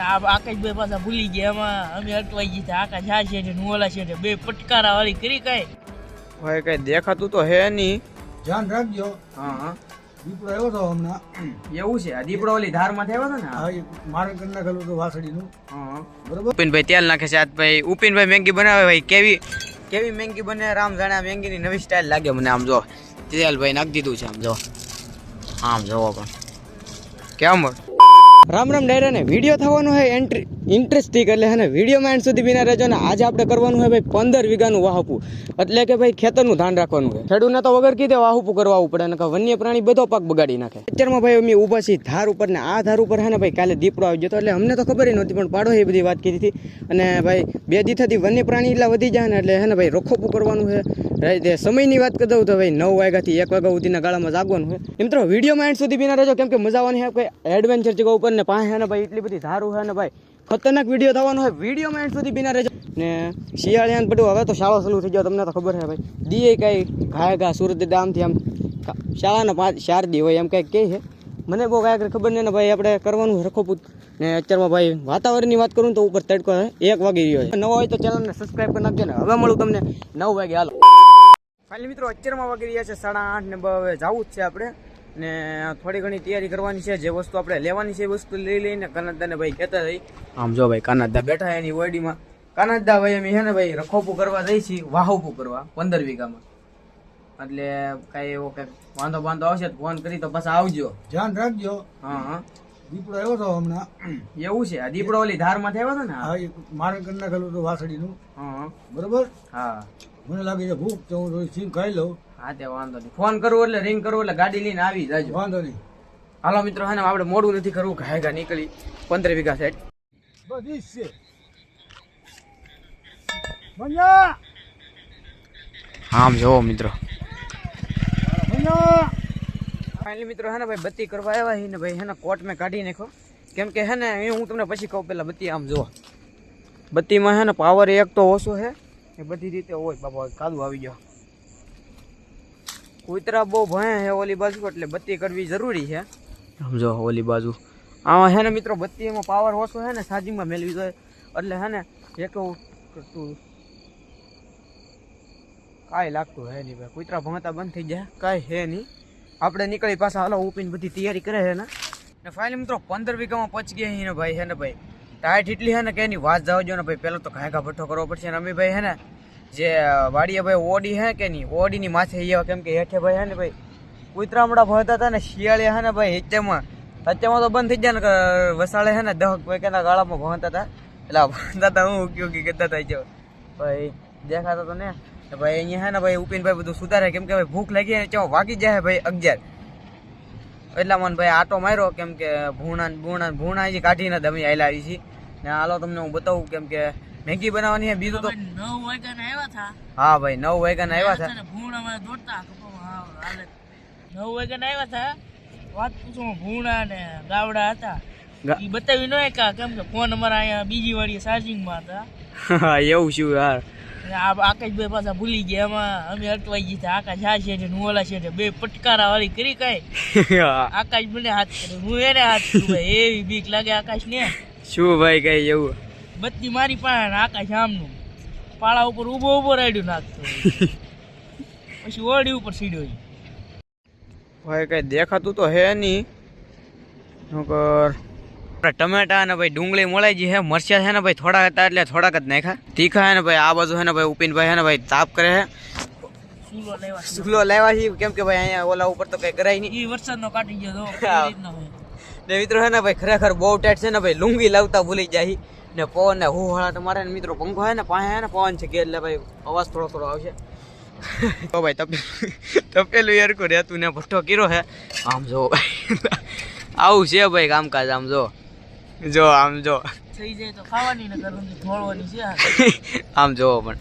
આકાશભાઈ પાછા ભૂલી ગયા એમાં અમે અટવાઈ ગયા હતા. આકાશ આ છે ને હું ઓલા છે ને બે પટકારા વાળી કરી કઈ. ભાઈ કઈ દેખાતું તો હે નહીં. ધ્યાન રાખજો. હા હા. દીપડો આવ્યો હતો હમણાં. એવું છે? આ દીપડો ઓલી ધારમાં થયો હતો ને? હા મારે કરી નાખેલું હતું વાસળીનું હા બરોબર? ઉપિનભાઈ તેલ નાખે છે. ભાઈ ઉપિનભાઈ મેંગી બનાવે ભાઈ. કેવી કેવી મેંગી બને? રામ જાણે મેંગી મેંગીની નવી સ્ટાઇલ લાગે મને આમ જો. તેલ ભાઈ નાખી દીધું છે આમ જો. આમ જોવો પણ. કેમ? રામ રામ ડાયરાને વીડિયો થવાનો હે એન્ટ્રી ઇન્ટરેસ્ટિંગ એટલે હે ને વિડીયોમાં એન્ડ સુધી બિના રહેજો ને આજે આપણે કરવાનું હોય ભાઈ પંદર વીઘાનું વાહપું. એટલે કે ભાઈ ખેતરનું ધ્યાન રાખવાનું છે. ખેડૂતને તો વગર કીધે વાહપું કરવાવું પડે ને વન્ય પ્રાણી બધો પાક બગાડી નાખે. અત્યારમાં ભાઈ અમે ઊભા છીએ ધાર ઉપર ને આ ધાર ઉપર હે ને ભાઈ કાલે દીપડો આવી ગયો એટલે અમને તો ખબર નહોતી, પણ પાડો એ બધી વાત કરી હતી. અને ભાઈ બે દી વન્ય પ્રાણી એટલા વધી જાય ને એટલે હે ને ભાઈ રોખોપું કરવાનું છે. સમયની વાત કરી દઉં તો ભાઈ નવ વાગ્યાથી એક વાગ્યા સુધીના ગાળામાં જાગવાનું હોય તો વિડીયોમાં એન્ડ સુધી બિના રહેજો, કેમ કે મજા આવવાની હે કોઈ એડવેન્ચર જગ્યા ઉપર ને પાસે હે ને ભાઈ એટલી બધી ધારું છે ને ભાઈ. ખતરનાક વીડિયો થવાનો હોય વિડીયોમાં એન્ડ સુધી બિના રહેજો. ને શિયાળિયાને બધું હવે તો શાળા ચાલુ થઈ ગયો, તમને તો ખબર છે ભાઈ. દીએ કાંઈ ઘાય ઘા સુરત ડામથી આમ શાળાના પાંચ ચાર દી હોય એમ કાંઈક કહે છે. મને બહુ કાંઈક ખબર નહીં ને ભાઈ, આપણે કરવાનું રખો પૂત ને અત્યારમાં ભાઈ વાતાવરણની વાત કરું તો ઉપર તડકો એક વાગી રહ્યો છે. નવો હોય તો ચેનલને સબસ્ક્રાઈબ કરી નાખજો ને. હવે મળું તમને નવ વાગે હાલો. ફાઇનલી મિત્રો, અત્યારમાં વાગી રહ્યા છે સાડા આઠ ને હવે જવું જ છે આપણે. ને થોડી ઘણી તૈયારી કરવાની છે. જે વસ્તુ આપણે લેવાની છે એ વસ્તુ લઈ લઈને કાનાદાને ભાઈ કહેતા થઈ આમ જો ભાઈ કાનાદા બેઠા એની ઓરડીમાં કાનાદા ભાઈ અમે છે ને ભાઈ રખોપું કરવા જઈ છીએ વાહોપું કરવા પંદર વીઘામાં. એટલે કાંઈ એવો કંઈક વાંધો વાંધો આવશે ફોન કરી તો પાછા આવજો. ધ્યાન રાખજો. હા હા. દીપડો આવ્યો હતો હમણાં. એવું છે? આ દીપડો ઓલી ધારમાં થયો હતો ને? હા મારણ મારે કરી નાખેલું હતું વાસળીનું. હા હા. બરોબર? હા. મને લાગે છે ભૂખ તો હું થોડી ખાઈ લઉં. હા તે વાંધો નહીં. ફોન કરવો એટલે રિંગ કરવું એટલે ગાડી લઈને આવી જાજો. વાંધો નહીં. હાલો મિત્રો હે આપણે મોડું નથી કરવું ઘાયગા નીકળી. પંદર વીઘા સેટ બધી છે. આમ જોવો મિત્રો. ફાઇનલી મિત્રો હે ને ભાઈ બત્તી કરવા આવ્યા હે ને ભાઈ હે ને કોટ મેં કાઢી નાખો કેમ કે હે ને એ હું તમને પછી કહું પેલા બત્તી આમ જુઓ બત્તીમાં હે ને પાવર એક તો ઓછો છે. એ બધી રીતે હોય બાપા કાદુ આવી ગયો. કૂતરા બહુ ભણે છે ઓલી બાજુ એટલે બત્તી કરવી જરૂરી છે. સમજો ઓલી બાજુ. આમાં હે ને મિત્રો બત્તીમાં પાવર ઓછો છે ને ચાર્જિંગમાં મેળવી જોઈએ. એટલે હે ને કહું તું કાંઈ લાગતું હે નહીં ભાઈ. કૂતરા ભણતા બંધ થઈ જાય કાંઈ હે નહીં. આપણે નીકળી પાછા હાલો ઉપીને બધી તૈયારી કરે છે ને. ને ફાઇનલી મિત્રો પંદર વીઘામાં પહોંચી ગયા ને ભાઈ હે ને ભાઈ. ટાઈટ એટલી હે ને કે એની વાત જાવ જો ને ભાઈ. પહેલાં તો ઘાયકા ભઠ્ઠો કરવો પડશે ને અમે ભાઈ હે ને. જે વાડીએ ભાઈ ઓડી હે કે નહીં? ઓડીની માથે આવ્યા કેમ કે હેઠે ભાઈ હે ને ભાઈ? કુતરામડા ભરતા હતા ને શિયાળે હે ને ભાઈ હેચેમાં સચ્ચામાં તો બંધ થઈ જાય ને વસાળે હે ને, દહક વેકેના ગાળામાં ભણતા હતા. એટલે ભણતા હતા હું ઉપયોગી કરતા હતા જો ભાઈ, દેખાતો તો ને. ભાઈ અહીંયા હે ને ભાઈ ઉપીનભાઈ બધું સુધારે. કેમ કે ભાઈ ભૂખ લાગી ને ચો વાગી જાય ભાઈ અગિયાર. એટલા મને ભાઈ આટો માર્યો, કેમ કે ભૂણા ભૂણા ભૂણા કાઢીને તમે આવેલા આવી છીએ. ને હાલો તમને હું બતાવું, કેમ કે મેગી બનાવવાની છે બીજું તો નવ વાગ્યાના આવ્યા હતા હા ભાઈ નવ વાગ્યાના આવ્યા હતા ભૂણ ભૂણામાં દોડતા હાલે. નવ વાગ્યાના આવ્યા હતા વાત પૂછો ભૂણા ને ગાવડા હતા. ઈ બતાવી ન એકા કેમ કે ફોન અમારા અહીંયા બીજી વાળી ચાર્જિંગમાં હતા. હા એવું શું યાર આકાશભાઈ પાછા ભૂલી ગયા એમાં અમે અટવાઈ ગયા હતા. આકાશ આ છે ને ઓલા છે બે પટકારા વાળી કરી કઈ? આકાશ મને હાથ કર્યો હું એને હાથ કર્યો ભાઈ. એવી બીક લાગે આકાશ ને શું ભાઈ કઈ એવું. બત્તી મારી પાસે આકાશ આમનું. પાળા ઉપર ઊભો ઊભો રાડ્યું નાખતો પછી ઓરડી ઉપર સીડ્યો. ભાઈ કઈ દેખાતું તો હે નહીં. નકર ટમેટા ને ભાઈ ડુંગળી મળી ગઈ હે મરચા છે ને ભાઈ થોડા હતા એટલે થોડાક જ નાખ્યા. તીખા હે ને ભાઈ આ બાજુ હે ને ભાઈ ઉપીનભાઈ હે ને ભાઈ તાપ કરે હે. સુલો લેવા છે. કેમ કે ભાઈ અહીંયા ઓલા ઉપર તો કઈ કરાય નહીં. ઈ વરસાદનો કાઢી ગયો તો. ને મિત્રો હે ને ભાઈ ખરેખર બહુ ટાઈટ છે ને ભાઈ લુંગી લાવતા ભૂલી જાય ને પવન ને હું હળા તમારે ને મિત્રો પંખો હે ને પાસે હે ને પવન છે કે એટલે ભાઈ અવાજ થોડો થોડો આવશે. તો ભાઈ તપેલું તપેલું યાર રહેતું ને ભઠ્ઠો કીરો હે. આમ જો આવું છે ભાઈ કામકાજ આમ જો. જો આમ જો. થઈ જાય તો ખાવાની ને ધોળવાની છે આમ જો પણ.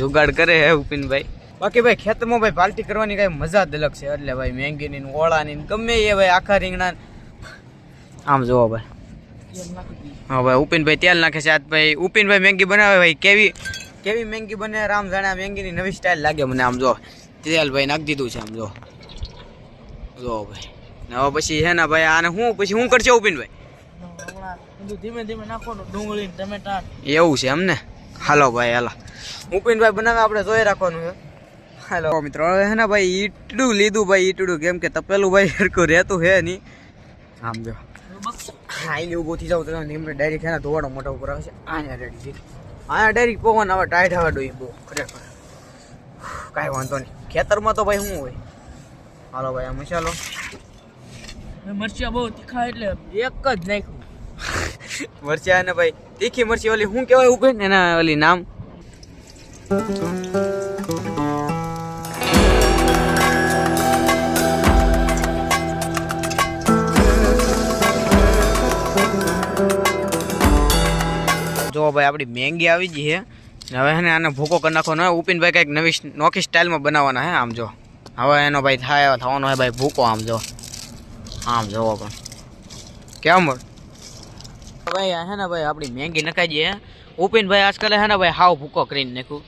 જુગાડ કરી. હે ઉપીનભાઈ. બાકી ભાઈ ખેતરમાં ભાઈ પાલટી કરવાની કઈ મજા જ અલગ છે. એટલે ભાઈ મેંગીની ને ઓળાની ને ગમે એ ભાઈ આખા રીંગણા આમ જોવો ભાઈ. હા ભાઈ ઉપીનભાઈ તેલ નાખે છે. આજ ભાઈ ઉપીનભાઈ મેંગી બનાવે ભાઈ. કેવી કેવી મેંગી બને? રામ જાણે મેંગીની નવી સ્ટાઇલ લાગે મને આમ જો. તેલ ભાઈ નાખી દીધું છે આમ જો. જો ભાઈ. હવે પછી હે ને ભાઈ, આને હું પછી હું કરશે ઉપીનભાઈ? ધીમે ધીમે નાખવાનું ડુંગળી ટમેટા એવું છે એમ ને? હાલો ભાઈ, હાલો. ઉપીનભાઈ બનાવે, આપણે જોઈ રાખવાનું છે. હાલો. મિત્રો, હવે હે ભાઈ, ઈટડું લીધું ભાઈ, ઈટડું. કેમ કે તપેલું ભાઈ હરખું રહેતું હે નહીં. આમ જો. એને ઊભું થઈ જાવ તો એમને ડાયરેક્ટ એના ને ધોવાડો મોટા ઉપર આવશે અહીંયા રેડી છે. અહીંયા ડાયરેક્ટ પવન આવે ટાઈટ આવે ડોઈ બહુ ખરેખર. કાંઈ વાંધો નહીં. ખેતરમાં તો ભાઈ શું હોય? હાલો ભાઈ આ મસાલો મરચા બહુ તીખા એટલે એક જ નાખ્યું. મરચા ને ભાઈ તીખી મરચી ઓલી શું કહેવાય? ઊભી એના ઓલી નામ? જો ભાઈ આપણી મેંગી આવી ગઈ છે ને હવે એને આને ભૂકો કરી નાખવાનો હોય ઉપિનભાઈ કંઈક નવી નોખી સ્ટાઇલમાં બનાવવાના હે આમ જો. હવે એનો ભાઈ થાય એવો થવાનો હોય ભાઈ ભૂકો આમ જો. આમ જોવો પણ. કેમ હોય? ભાઈ આ હે ને ભાઈ આપણી મેંગી નખાઈ જઈએ ઉપિનભાઈ આજકાલ હે ને ભાઈ હાવ ભૂકો કરીને નાખ્યું.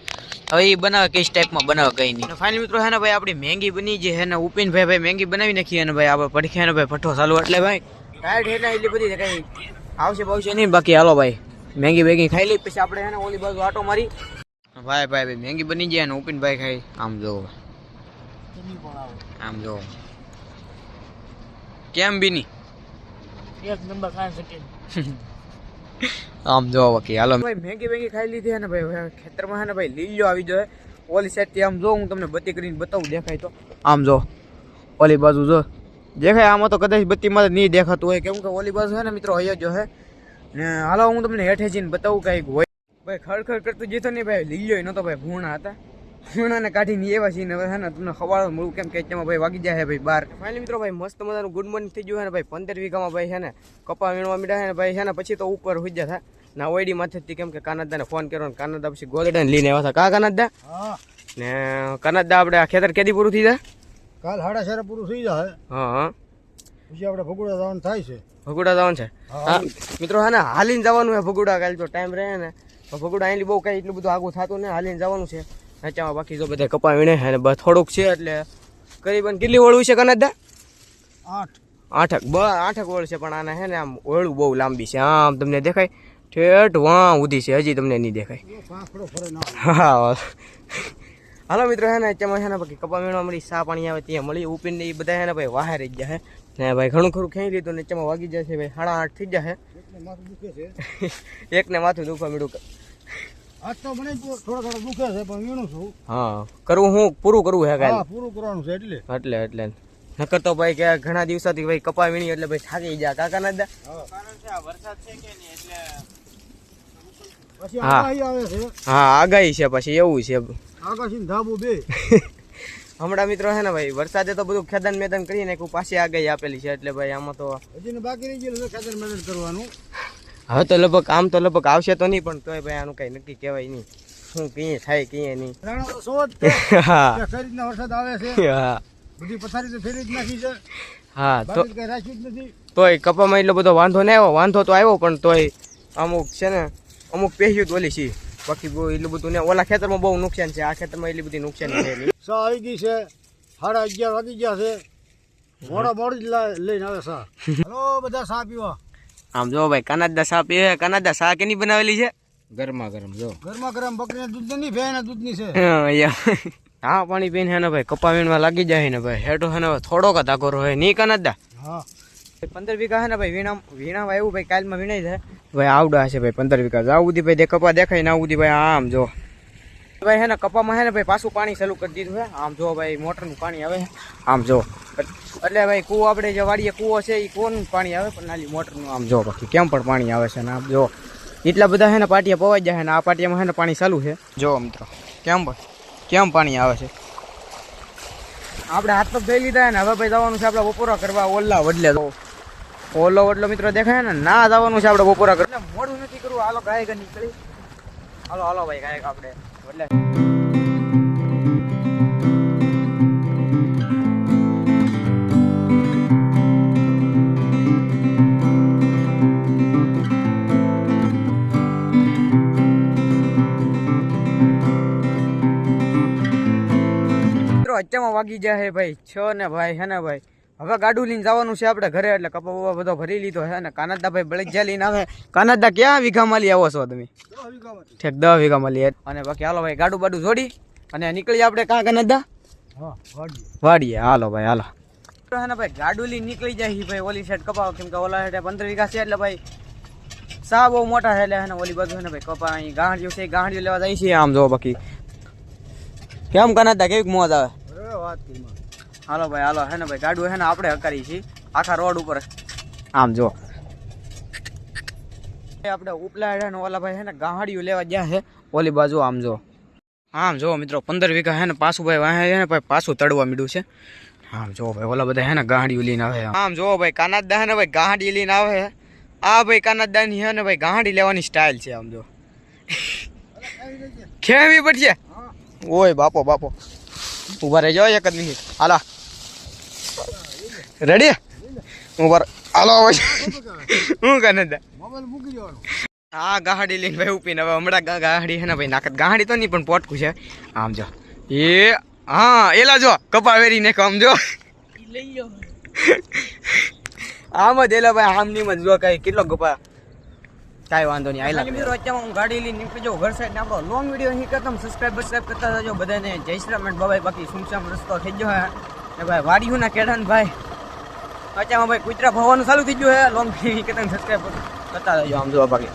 હવે એ બનાવે કઈ ટાઈપમાં બનાવે કઈ નહીં. ફાઇનલ મિત્રો હે ને ભાઈ આપણી મેંગી બની જે હે ને ઉપિનભાઈ ભાઈ મેંગી બનાવી નાખી અને ભાઈ આપણે પડખે ને ભાઈ ભઠ્ઠો ચાલુ એટલે ભાઈ. ટાઈટ હે ને એટલી બધી કઈ આવશે બાવશે નહીં. બાકી હાલો ભાઈ. મેંગી બેગી ખાઈ લઈ પછી આપણે એને ઓલી બાજુ આટો મારી. ભાઈ ભાઈ ભાઈ મેંગી બની જાય ને ઉપિનભાઈ ખાઈ. આમ જો. આમ જો. કેમ બીની? એક નંબર ખાઈ શકે. આમ જો બાકી હાલો. ભાઈ મેગી મેગી ખાઈ લીધી હે ને ભાઈ ખેતરમાં હે ને ભાઈ લીલો આવી જાય ઓલી સાઈડથી આમ જો હું તમને બત્તી કરીને બતાવું દેખાય તો. આમ જો. ઓલી બાજુ જો. દેખાય આમાં તો કદાચ બત્તીમાં નહીં દેખાતું હોય. કેમ કે ઓલી બાજુ છે ને મિત્રો અહીંયા જો હે. ને હાલો હું તમને હેઠે જઈને બતાવું કંઈક હોય. ભાઈ ખડખડ કરતું જતો નહીં ભાઈ લીલો નતો ભાઈ ભૂણા હતા. ભૂણાને કાઢીને એવા છીએ ને હવે હે ને તમને ખબર મળવું કેમ કે તેમાં ભાઈ વાગી જાય ભાઈ બાર. ફાઇનલી મિત્રો ભાઈ મસ્ત મજાનું ગુડ મોર્નિંગ થઈ ગયું હે ને ભાઈ પંદર વીઘામાં ભાઈ છે ને કપા વીણવા મીડા છે ને ભાઈ છે ને પછી તો ઉપર હુઈ થાય ના ઓઈડી માથેથી કેમ કે કાનાદાને ફોન કર્યો ને કાનાદા પછી ગોદડાને લઈને આવ્યા હતા. કા કાનાદા? હા. ને કાનાદા આપણે આ ખેતર કેદી પૂરું થઈ જાય? કાલ સાડા સાડા પૂરું થઈ જાય. હા હા. પછી આપણે ભગોડા જવાનું થાય છે. ભગુડા જવાનું છે? હા. મિત્રો હા ને હાલીને જવાનું છે ભગુડા કાલે જો ટાઈમ રહે ને. ભગુડા અહીંથી બહુ કઈ એટલું બધું આગું થતું ને હાલીને જવાનું છે. નાચામાં બાકી જો બધા કપા વીણે અને બસ થોડુંક છે એટલે કરીબન કેટલી વળવું છે કાનાદા આઠ. આઠક બ આઠક ઓળ છે પણ આને હે ને આમ ઓળું બહુ લાંબી છે. આમ તમને દેખાય ઠેઠ વાં ઉધી છે હજી તમને નહીં દેખાય. હા હાલો મિત્રો હે ને છે ને બાકી કપા મેળવા મળી સા પાણી આવે ત્યાં મળી ઉપીને એ બધા હે ને ભાઈ વાહે રહી ગયા હે ને ભાઈ ઘણું ખરું ખેંચી લીધું ને ચમાં વાગી જશે ભાઈ. સાડા આઠ થઈ જશે. એકને માથું દુખવા મળ્યું આજ તો મને થોડા થોડા દુખે છે પણ વીણું છું. હા કરવું હું? પૂરું કરવું હે હા કાલે પૂરું કરવાનું છે એટલે. એટલે એટલે. નકર તો ભાઈ કે ઘણા દિવસોથી ભાઈ કપા વીણી એટલે ભાઈ થાકી ગયા. કાકા ના દા. વરસાદ હા. આગાહી આવે છે. હા આગાહી છે પછી એવું છે. આકાશી ધાબુ બે. હમણાં મિત્રો છે ને ભાઈ વરસાદે તો બધું ખેદાન મેદાન કરી નાખ્યું પાછી આગળ આપેલી છે એટલે ભાઈ આમાં તો હજી બાકી રહી ગયેલું છે ખાતર કરવાનું. હવે તો લગભગ આમ તો લગભગ આવશે તો નહીં પણ તોય ભાઈ આનું કઈ નક્કી કહેવાય નહીં. શું કઈ થાય કઈ નહીં. વરસાદ આવે છે. હા. બધી પથારી તો ફેરી જ નાખી છે. હા તો બાકી કઈ રાખ્યું જ નથી. તોય કપામાં એટલો બધો વાંધો નહીં આવ્યો વાંધો તો આવ્યો પણ તોય અમુક છે ને અમુક પહેર્યું જ ઓલી છે બાકી બહુ એટલું બધું ને ઓલા ખેતરમાં બહુ નુકસાન છે. આ ખેતરમાં એટલી બધી નુકસાન છે નહીં. સા આવી ગઈ છે. સાડા અગિયાર વાગી ગયા છે. મોડા મોડી જ લઈને આવે સા. હલો બધા સા પીવા? આમ જો ભાઈ કનાદા સા પીવે કનાદા સા કેની બનાવેલી છે? ગરમા ગરમ જો. ગરમા ગરમ બકરીના દૂધ નહીં ભેંના દૂધની છે. હા પાણી પીને હે ને ભાઈ કપા વીણવા લાગી જાય ને ભાઈ. હેઠો હે ને થોડોક જ આગો રહે નહીં કનાદા હા. પંદર વીઘા હે ને ભાઈ, વીણા વીણામાં એવું ભાઈ, કાલમાં વીણાઈ જાય. ભાઈ, આવડા હશે ભાઈ, પંદર વીઘા. આવું સુધી ભાઈ કપા દેખાય ને આવું ભાઈ, આમ જો. ભાઈ, હે ને, કપામાં હે ને ભાઈ, પાછું પાણી ચાલુ કરી દીધું છે આમ જો ભાઈ, મોટરનું પાણી આવે આમ જો. એટલે ભાઈ, કૂવો આપણે જે વાડીએ કૂવો છે એ કૂવાનું પાણી આવે? પણ નાલી મોટરનું, આમ જો બાકી, કેમ પણ પાણી આવે છે ને આમ જો. એટલા બધા હે ને પાટિયા પવાઈ જાય ને, આ પાટિયામાં હે ને પાણી ચાલુ છે. જો મિત્રો, કેમ પણ, કેમ પાણી આવે છે? આપણે હાથ પગ ધોઈ લીધા ને, હવે ભાઈ જવાનું છે આપણે બપોરા કરવા, ઓલા વડલે તો ઓલો વડલો મિત્રો દેખાય ને, ના જવાનું છે આપણે બપોરા કરવા મોડું નથી કરવું, હાલો ગાય નીકળી હાલો હાલો ભાઈ ગાયક આપણે. એટલે અત્યારમાં વાગી જાય ભાઈ, છો ને ભાઈ, હે ને ભાઈ? હવે ગાડું લઈને જવાનું છે આપણે ઘરે એટલે કપા બપા બધો ભરી લીધો છે અને કાનાદાભાઈ બળેજા લઈને આવે. કાનાદા ક્યાં વીઘામાં લઈ આવો છો તમે? ઠેક દસ વીઘામાં લઈ અને બાકી હાલો ભાઈ ગાડું બાડું જોડી અને નીકળી આપણે કાં કાનાદા વાડીએ. હાલો ભાઈ હાલો. ને ભાઈ ગાડું લઈને નીકળી જાય ભાઈ ઓલી સાઈડ કપાવ. કેમ કે ઓલા સાઈડ પંદર વીઘા છે એટલે ભાઈ સા બહુ મોટા છે એટલે ઓલી બાજુ છે ને ભાઈ કપા અહીં ગાંઠિયું છે ગાંઠિયું લેવા જાય છે આમ જો બાકી. કેમ કાનાદા કેવી મોજ આવે? વાત. હાલો ભાઈ હાલો. હે ને ભાઈ ગાડું હે ને આપણે હકારી છીએ. આખા રોડ ઉપર. આમ જો. એ આપણે ઉપલા હે ને ઓલા ભાઈ હે ને ગાહડિયું લેવા ગયા છે ઓલી બાજુ આમ જો. આમ જો મિત્રો પંદર વીઘા હે ને પાછું ભાઈ વાહે હે ને ભાઈ પાછું તળવા મીડું છે. આમ જો ભાઈ ઓલા બધા હે ને ગાહડિયું લઈને આવે આમ જો ભાઈ કાનાદા હે ને ભાઈ ગાહડી લઈને આવે છે આ ભાઈ કાનાદાની હે ને ભાઈ ગાહડી લેવાની સ્ટાઇલ છે આમ જો. ખેવી પડશે ઓય બાપો બાપો. ઊભા રહેજો એક જ મિનિટ. હાલા. રેડી હું પર હાલો હું દેવાનો હા ગાડી લઈને ભાઈ ઉપીને હવે હમણાં ગાડી હે ને ભાઈ નાખત ગાડી તો નહીં, પણ પોટકું છે. આમ જો. એ, હા, એલા જો કપા વેરી ને આમ જો. આમ જ એલા ભાઈ, આમ નહીં જ કઈ કેટલો કપા કાંઈ વાંધો નહીં, આયલા. મિત્રો અત્યારે હું ગાડી લઈને નીકળી જાઉં ઘર સાઈડ આપણો લોંગ વીડિયો અહીં કરતા સબસ્ક્રાઈબ બસ્ક્રાઈબ કરતા જજો બધાને. જય શ્રી રામ બાબાઈ બાકી સુમસામ રસ્તો થઈ ગયો ભાઈ વાડીયું ના કેડા ભાઈ. અત્યારમાં ભાઈ કુતરા ભવાનું ચાલુ થઈ ગયું હે લોંગ કરતા સબસ્ક્રાઈબ કરતા જજો આમ જોવા બાકી